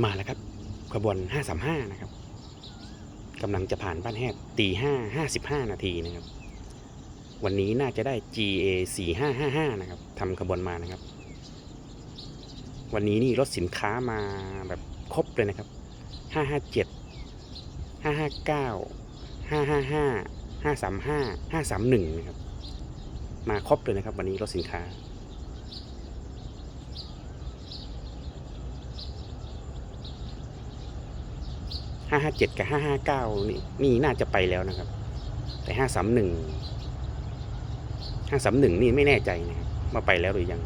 มาแล้วครับขบวน 535 นะครับกำลังจะผ่านบ้านแฮดตี5 55 นาทีนะครับ วันนี้น่าจะได้ GA 4555 นะครับทำขบวนมานะครับ วันนี้นี่รถสินค้ามาแบบครบเลยนะครับ 557 559 555 535 531 นะครับ มาครบเลยนะครับ วันนี้รถสินค้า ห้าห้าเจ็ดกับห้าห้าเก้านี่นี่น่าจะไปแล้วนะครับ แต่ห้าสามหนึ่งห้าสามหนึ่งนี่ไม่แน่ใจนะครับว่าไปแล้วหรือยัง